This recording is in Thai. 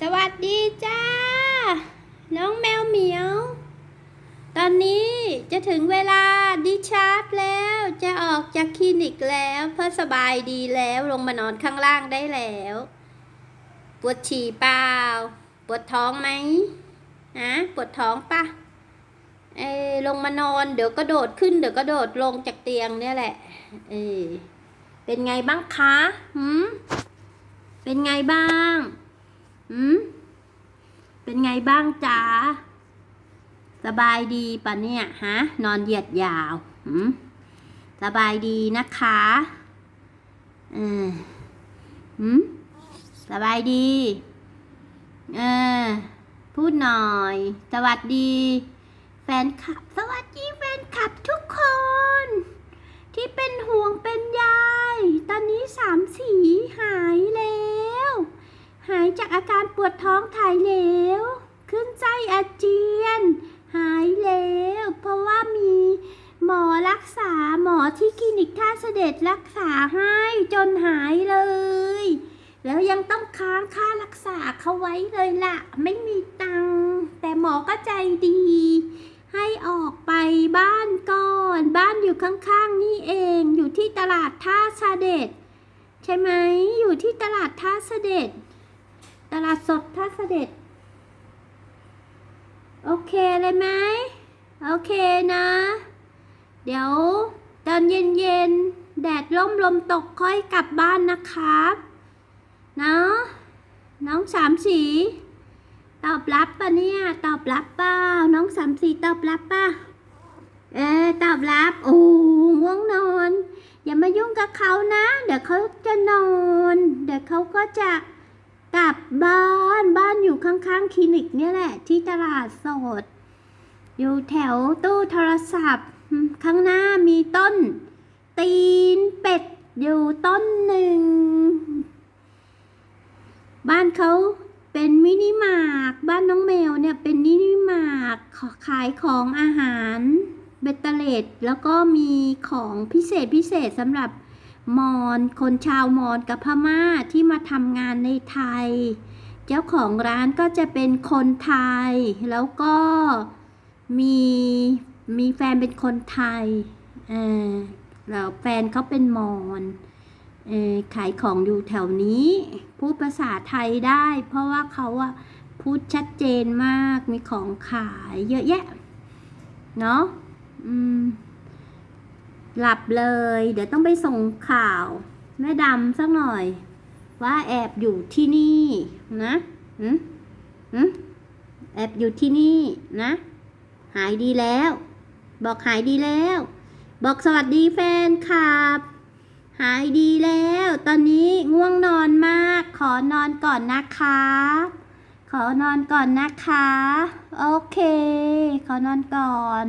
สวัสดีจ้า น้องแมวเหมียว ตอนนี้จะถึงเวลาดิชาร์จแล้วจะออกจากคลินิกแล้วเพื่อสบายดีแล้วลงมานอนข้างล่างได้แล้ว ปวดฉี่เปล่า ปวดท้องไหมฮะปวดท้องปะเออลงมานอนเดี๋ยวก็โดดขึ้นเดี๋ยวก็โดดลงจากเตียงเนี่ยแหละเออเป็นไงบ้างคะหืมเป็นไงบ้าง หืมเป็นไงบ้างจ๊ะสบายดีปะเนี่ย ฮะ นอนเหยียดยาวหืมสบายดีนะคะเออหืมสบายดี เออ พูดหน่อย สวัสดี แฟนคลับ สวัสดีแฟนคลับทุกคน ที่เป็นห่วงเป็นใยตอนนี้สามสีหายแล้ว หายจากอาการปวดท้อง ถ่ายเหลว ขึ้นไส้อาเจียน หายแล้วเพราะว่ามีหมอรักษาหมอที่คลินิกท่าเสด็จรักษาให้จนหายเลย แล้วยังต้องค้างค่ารักษาเขาไว้เลยล่ะ ไม่มีตังค์แต่หมอก็ใจดี ให้ออกไปบ้านก่อน บ้านอยู่ข้างๆนี่เองอยู่ที่ตลาดท่าเสด็จ ใช่ไหมอยู่ที่ตลาดท่าเสด็จ ตลาดสดท่าเสด็จ โอเคเลยไหมโอเคนะ เดี๋ยวตอนเย็นๆแดดร่มลมตกค่อยกลับบ้านนะครับเนาะน้องสามสีตอบรับปะเนี่ย ตอบรับเปล่าน้องสามสีตอบรับป่ะเออตอบรับ โอ้ง่วงนอน อย่ามายุ่งกับเขานะ เดี๋ยวเขาจะนอน เดี๋ยวเขาก็จะ กลับบ้านบ้านอยู่ข้างๆคลินิกเนี่ยแหละ ที่ตลาดสด อยู่แถวตู้โทรศัพท์ ข้างหน้ามีต้น ตีนเป็ดอยู่ต้นหนึ่ง บ้านเขาเป็นมินิมาร์ทบ้านน้องแมวเนี่ยเป็นมินิมาร์ทขายของอาหารเบตเตเลตแล้วก็มีของพิเศษพิเศษสำหรับ มอญคนชาวมอญกับพม่าที่มาทำงานในไทย เจ้าของร้านก็จะเป็นคนไทย แล้วก็มีมีแฟนเป็นคนไทยเออแล้วแฟนเขาเป็นมอญเออขายของอยู่แถวนี้ พูดภาษาไทยได้ เพราะว่าเขาอะพูดชัดเจนมากมีของขายเยอะแยะ เนาะอืม หลับเลย เดี๋ยวต้องไปส่งข่าว แม่ดำสักหน่อย ว่าแอบอยู่ที่นี่นะหืมหืมแอบอยู่ที่นี่นะ หายดีแล้ว บอกหายดีแล้ว บอกสวัสดีแฟนคลับ หายดีแล้ว ตอนนี้ง่วงนอนมาก ขอนอนก่อนนะคะ ขอนอนก่อนนะคะ โอเค ขอนอนก่อน